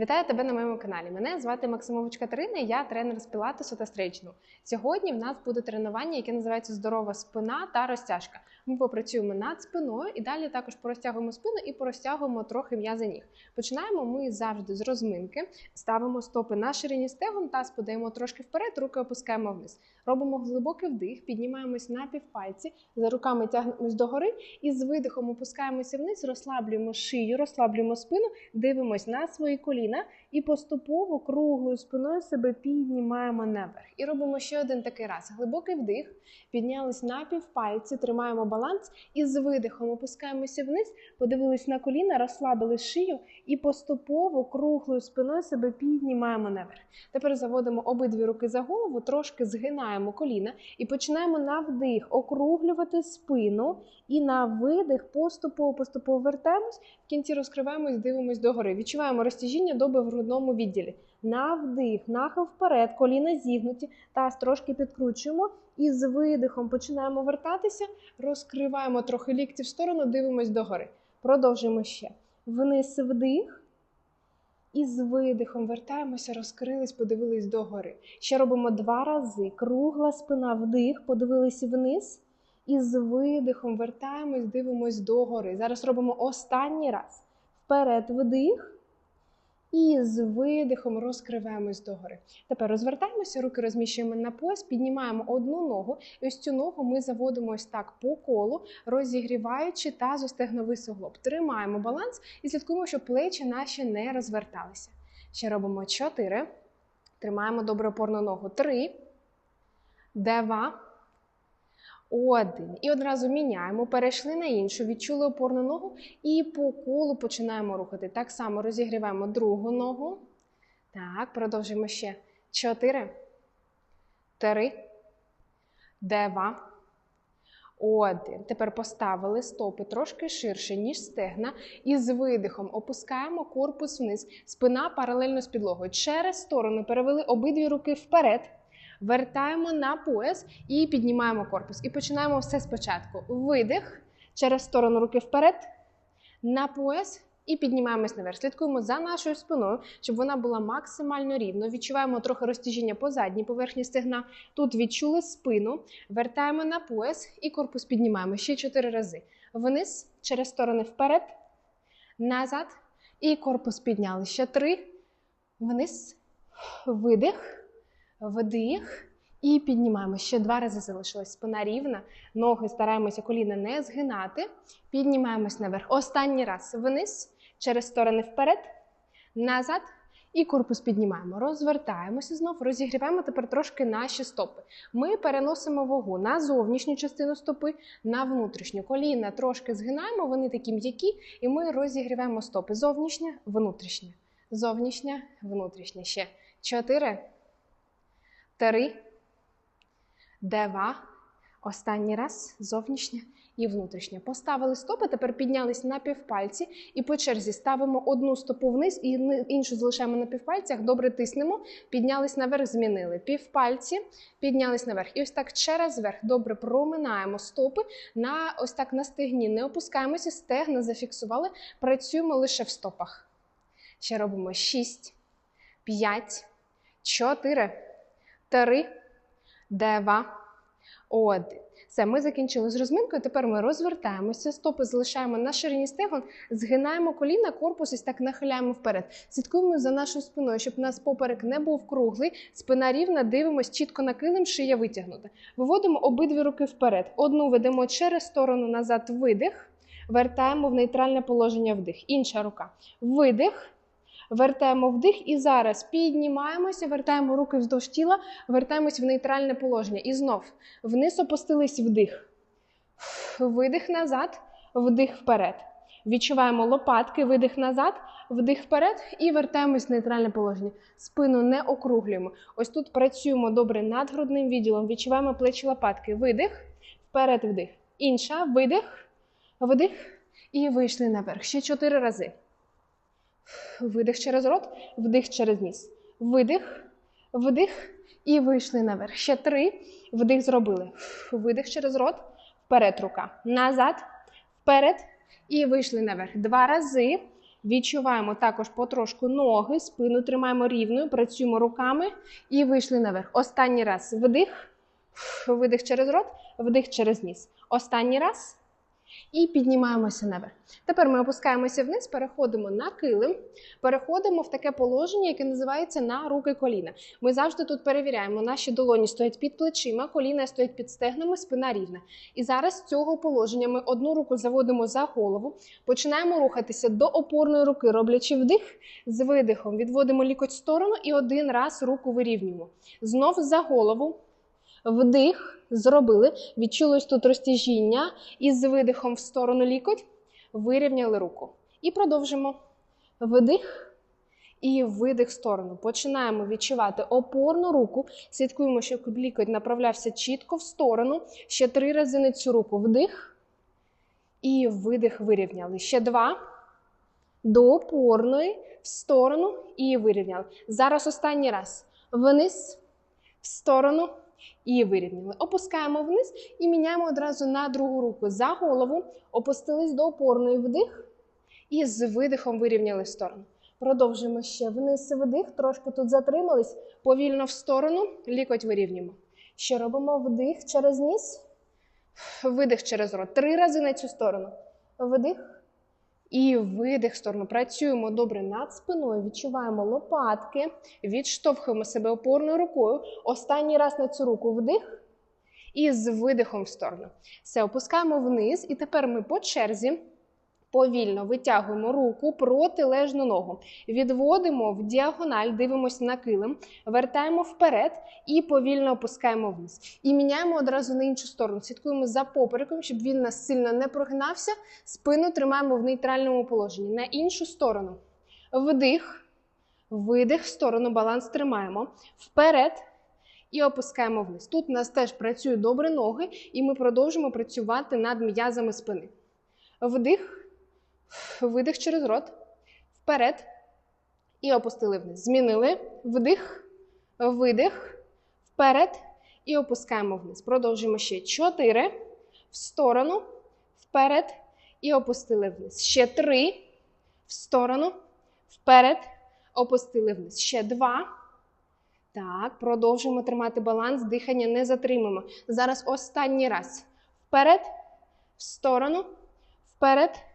Вітаю тебе на моєму каналі. Мене звати Максимович Катерина, я тренер з пілатесу та стрейчингу. Сьогодні в нас буде тренування, яке називається здорова спина та розтяжка. Ми попрацюємо над спиною і далі також порозтягуємо спину і порозтягуємо трохи м'язи ніг. Починаємо ми завжди з розминки, ставимо стопи на ширині стегон, таз подаємо трошки вперед, руки опускаємо вниз. Робимо глибокий вдих, піднімаємось на півпальці, за руками тягнемось догори і з видихом опускаємося вниз, розслаблюємо шию, розслаблюємо спину, дивимось на свої коліна і поступово круглою спиною себе піднімаємо наверх. І робимо ще один такий раз. Глибокий вдих, піднялись на півпальці, тримаємо баланс і з видихом опускаємося вниз, подивились на коліна, розслабили шию і поступово круглою спиною себе піднімаємо наверх. Тепер заводимо обидві руки за голову, трошки згинаємо коліна і починаємо на вдих округлювати спину і на видих поступово поступово вертаємось. В кінці розкриваємось, дивимось догори. Відчуваємо розтяжіння доби в грудному відділі. На вдих, нахил вперед, коліна зігнуті, таз трошки підкручуємо і з видихом починаємо вертатися, розкриваємо трохи лікті в сторону, дивимось догори. Продовжуємо ще. Вниз вдих. І з видихом вертаємося, розкрились, подивились догори. Ще робимо два рази. Кругла спина, вдих, подивились вниз. І з видихом вертаємось, дивимось догори. Зараз робимо останній раз. Вперед вдих. І з видихом розкриваємось догори. Тепер розвертаємося, руки розміщуємо на пояс, піднімаємо одну ногу. І ось цю ногу ми заводимо ось так по колу, розігріваючи тазостегновий суглоб. Тримаємо баланс і слідкуємо, щоб плечі наші не розверталися. Ще робимо 4. Тримаємо добре опорну ногу. 3, 2, один. І одразу міняємо, перейшли на іншу, відчули опорну ногу і по колу починаємо рухати. Так само розігріваємо другу ногу. Так, продовжуємо ще. Чотири. Три. Два. Один. Тепер поставили стопи трошки ширше, ніж стегна. І з видихом опускаємо корпус вниз. Спина паралельно з підлогою. Через сторону перевели обидві руки вперед. Вертаємо на пояс і піднімаємо корпус. І починаємо все спочатку. Видих через сторону руки вперед, на пояс і піднімаємось наверх. Слідкуємо за нашою спиною, щоб вона була максимально рівно. Відчуваємо трохи розтяжіння по задній поверхні стегна. Тут відчули спину, вертаємо на пояс і корпус піднімаємо ще чотири рази. Вниз, через сторони вперед, назад. І корпус підняли. Ще три. Вниз, видих. Вдих. І піднімаємо. Ще два рази залишилось. Спина рівна. Ноги стараємося коліна не згинати. Піднімаємось наверх. Останній раз. Вниз. Через сторони вперед. Назад. І корпус піднімаємо. Розвертаємося знов, розігріваємо тепер трошки наші стопи. Ми переносимо вагу на зовнішню частину стопи, на внутрішню. Коліна трошки згинаємо, вони такі м'які, і ми розігріваємо стопи. Зовнішня, внутрішня. Зовнішня, внутрішня. Ще чотири. Три, два. Останній раз зовнішня і внутрішня. Поставили стопи, тепер піднялись на півпальці і по черзі ставимо одну стопу вниз і іншу залишаємо на півпальцях. Добре тиснемо, піднялись наверх, змінили. Півпальці, піднялись наверх. І ось так через верх. Добре проминаємо стопи на ось так на стегні. Не опускаємося, стегна зафіксували. Працюємо лише в стопах. Ще робимо 6, 5, 4. Три, два, один. Все, ми закінчили з розминкою. Тепер ми розвертаємося, стопи залишаємо на ширині стегон, згинаємо коліна, корпус ось так нахиляємо вперед. Слідкуємо за нашою спиною, щоб у нас поперек не був круглий, спина рівна, дивимося чітко на килим, шия витягнута. Виводимо обидві руки вперед. Одну ведемо через сторону назад, видих. Вертаємо в нейтральне положення вдих. Інша рука. Видих. Вертаємо вдих і зараз піднімаємося, вертаємо руки вздовж тіла, вертаємось в нейтральне положення. І знов вниз опустились вдих. Видих назад, вдих вперед. Відчуваємо лопатки, видих назад, вдих вперед і вертаємось в нейтральне положення. Спину не округлюємо. Ось тут працюємо добре над грудним відділом. Відчуваємо плечі лопатки. Видих, вперед, вдих. Інша, видих, вдих. І вийшли наверх. Ще чотири рази. Видих через рот, вдих через ніс. Видих, вдих і вийшли наверх. Ще три. Вдих зробили. Видих через рот. Вперед рука. Назад. Вперед. І вийшли наверх. Два рази. Відчуваємо також потрошку ноги, спину тримаємо рівною, працюємо руками і вийшли наверх. Останній раз вдих, видих через рот, вдих через ніс. Останній раз. І піднімаємося наверх. Тепер ми опускаємося вниз, переходимо на килим, переходимо в таке положення, яке називається на руки коліна. Ми завжди тут перевіряємо, наші долоні стоять під плечима, коліна стоять під стегнами, спина рівна. І зараз з цього положення ми одну руку заводимо за голову, починаємо рухатися до опорної руки, роблячи вдих, з видихом відводимо лікоть в сторону і один раз руку вирівнюємо. Знов за голову. Вдих, зробили, відчули ось тут розтяжіння і з видихом в сторону лікоть вирівняли руку. І продовжимо. Вдих і видих в сторону. Починаємо відчувати опорну руку. Слідкуємо, щоб лікоть направлявся чітко в сторону. Ще три рази на цю руку. Вдих і видих вирівняли. Ще два. До опорної, в сторону і вирівняли. Зараз останній раз. Вниз, в сторону і вирівняли. Опускаємо вниз і міняємо одразу на другу руку. За голову опустились до опорної вдих і з видихом вирівняли сторону. Продовжуємо ще вниз вдих, трошки тут затримались, повільно в сторону, лікоть вирівнюємо. Ще робимо вдих через ніс, видих через рот. Три рази на цю сторону. Вдих. І видих в сторону. Працюємо добре над спиною, відчуваємо лопатки, відштовхуємо себе опорною рукою. Останній раз на цю руку вдих. І з видихом в сторону. Все, опускаємо вниз. І тепер ми по черзі повільно витягуємо руку протилежну ногу. Відводимо в діагональ, дивимося на килим, вертаємо вперед і повільно опускаємо вниз. І міняємо одразу на іншу сторону. Слідкуємо за попереком, щоб він нас сильно не прогинався. Спину тримаємо в нейтральному положенні. На іншу сторону. Вдих, видих в сторону, баланс тримаємо. Вперед. І опускаємо вниз. Тут у нас теж працюють добре ноги, і ми продовжимо працювати над м'язами спини. Вдих. Видих через рот. Вперед. І опустили вниз. Змінили. Вдих, видих. Вперед. І опускаємо вниз. Продовжуємо ще. Чотири. В сторону. Вперед. І опустили вниз. Ще три. В сторону. Вперед. Опустили вниз. Ще два. Так, продовжуємо тримати баланс. Дихання не затримуємо. Зараз останній раз. Вперед. В сторону. Вперед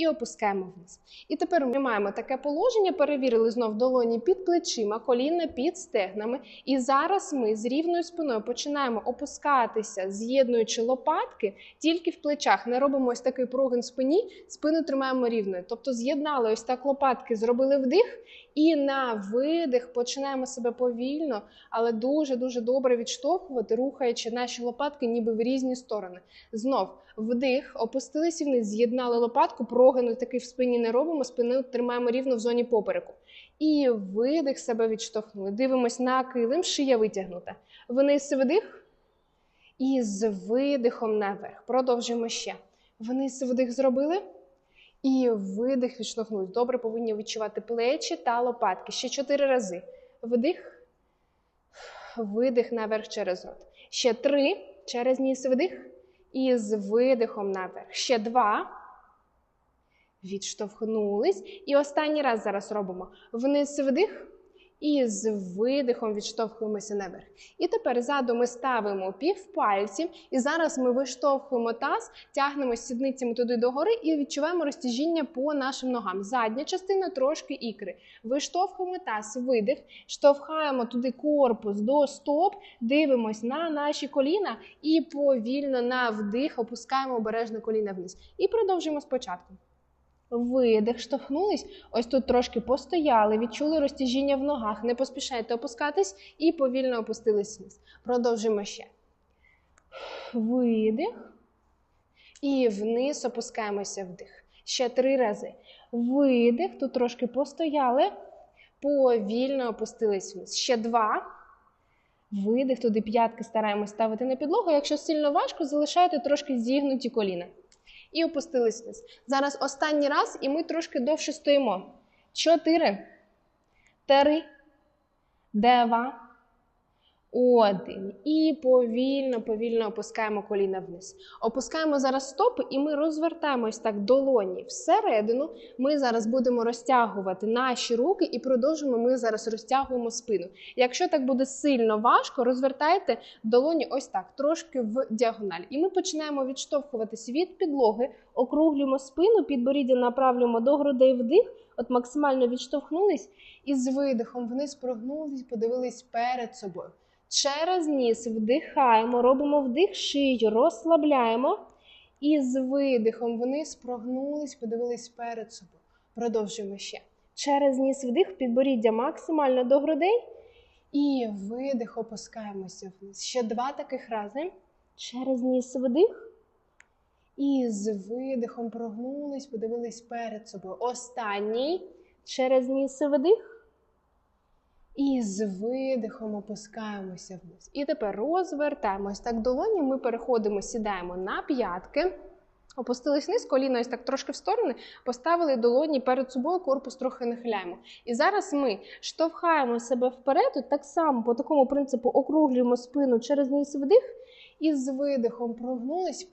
і опускаємо вниз. І тепер ми маємо таке положення, перевірили знов долоні під плечима, коліна під стегнами. І зараз ми з рівною спиною починаємо опускатися, з'єднуючи лопатки тільки в плечах. Не робимо ось такий прогин спині, спину тримаємо рівною. Тобто з'єднали ось так лопатки, зробили вдих. І на видих починаємо себе повільно, але дуже-дуже добре відштовхувати, рухаючи наші лопатки ніби в різні сторони. Знов вдих, опустилися вниз, з'єднали лопатку, прогину такий в спині не робимо, спину тримаємо рівно в зоні попереку. І видих себе відштовхнули. Дивимось на килим, шия витягнута. Вниз вдих. І з видихом наверх. Продовжуємо ще. Вниз вдих зробили. І видих відштовхнулись. Добре повинні відчувати плечі та лопатки. Ще чотири рази. Вдих, видих наверх через рот. Ще три. Через ніс вдих. І з видихом наверх. Ще два. Відштовхнулись. І останній раз зараз робимо. Вниз вдих. І з видихом відштовхуємося наверх. І тепер ззаду ми ставимо півпальців. І зараз ми виштовхуємо таз, тягнемо сідницями туди догори і відчуваємо розтяжіння по нашим ногам. Задня частина трошки ікри. Виштовхуємо таз, видих, штовхаємо туди корпус до стоп, дивимось на наші коліна і повільно на вдих опускаємо обережно коліна вниз. І продовжуємо спочатку. Видих, штовхнулись. Ось тут трошки постояли, відчули розтяжіння в ногах. Не поспішайте опускатись і повільно опустились вниз. Продовжуємо ще. Видих. І вниз опускаємося вдих. Ще три рази. Видих. Тут трошки постояли. Повільно опустились вниз. Ще два. Видих. Туди п'ятки стараємось ставити на підлогу. Якщо сильно важко, залишайте трошки зігнуті коліна. І опустились вниз. Зараз останній раз, і ми трошки довше стоїмо. Чотири, три, два, Один. І повільно, повільно опускаємо коліна вниз. Опускаємо зараз стопи, і ми розвертаємось так долоні всередину. Ми зараз будемо розтягувати наші руки і продовжуємо. Ми зараз розтягуємо спину. Якщо так буде сильно важко, розвертайте долоні ось так, трошки в діагональ. І ми починаємо відштовхуватись від підлоги, округлюємо спину, підборіддя направлюємо до грудей вдих. От максимально відштовхнулись і з видихом вниз прогнулись, подивились перед собою. Через ніс вдихаємо, робимо вдих, шию, розслабляємо. І з видихом вниз прогнулись, подивились перед собою. Продовжуємо ще. Через ніс вдих, підборіддя максимально до грудей. І видих, опускаємося вниз. Ще два таких рази. Через ніс вдих. І з видихом прогнулись, подивились перед собою. Останній. Через ніс вдих. І з видихом опускаємося вниз. І тепер розвертаємось так долоні. Ми переходимо, сідаємо на п'ятки. Опустились вниз, коліна ось так трошки в сторони, поставили долоні перед собою, корпус трохи нахиляємо. І зараз ми штовхаємо себе вперед, так само по такому принципу округлюємо спину через ніс вдих. І з видихом прогнулись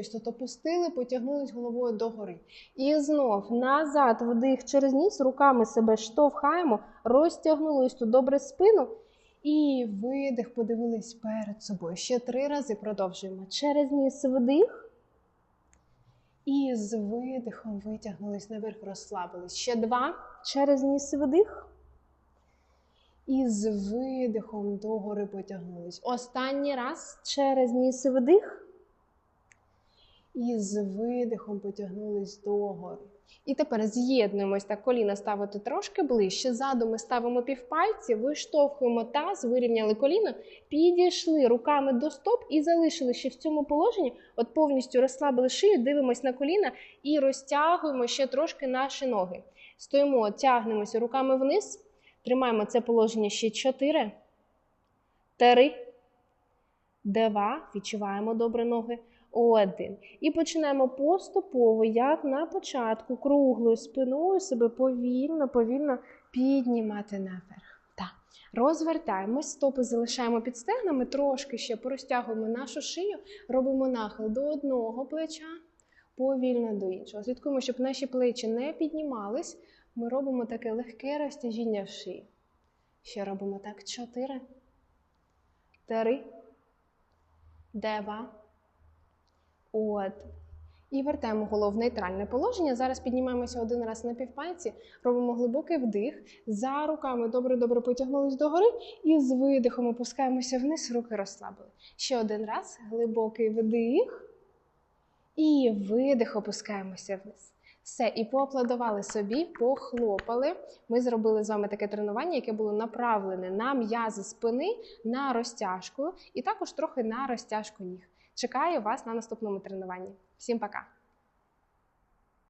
ось тут опустили, потягнулись головою догори. І знов назад вдих через ніс, руками себе штовхаємо, розтягнули ось тут добре спину. І видих, подивились перед собою. Ще три рази продовжуємо. Через ніс вдих. І з видихом витягнулись наверх, розслабились. Ще два. Через ніс вдих. І з видихом догори потягнулись. Останній раз через ніс вдих. І з видихом потягнулись догори. І тепер з'єднуємось так, коліна ставити трошки ближче. Ззаду ми ставимо півпальці, виштовхуємо таз, вирівняли коліно, підійшли руками до стоп і залишили ще в цьому положенні. От повністю розслабили шию, дивимось на коліна і розтягуємо ще трошки наші ноги. Стоїмо, тягнемося руками вниз. Тримаємо це положення ще 4, 3, 2. Відчуваємо добре ноги. Один. І починаємо поступово, як на початку, круглою спиною себе повільно, повільно піднімати наверх. Розвертаємось, стопи залишаємо під стегнами, трошки ще порозтягуємо нашу шию, робимо нахил до одного плеча, повільно до іншого. Слідкуємо, щоб наші плечі не піднімались. Ми робимо таке легке розтяжіння в шиї. Ще робимо так. Чотири. Три. Два. От. І вертаємо голову в нейтральне положення. Зараз піднімаємося один раз на півпальці, робимо глибокий вдих. За руками добре-добре потягнулись догори. І з видихом опускаємося вниз, руки розслабили. Ще один раз. Глибокий вдих. І видих, опускаємося вниз. Все, і поаплодували собі, похлопали. Ми зробили з вами таке тренування, яке було направлене на м'язи спини, на розтяжку і також трохи на розтяжку ніг. Чекаю вас на наступному тренуванні. Всім пока!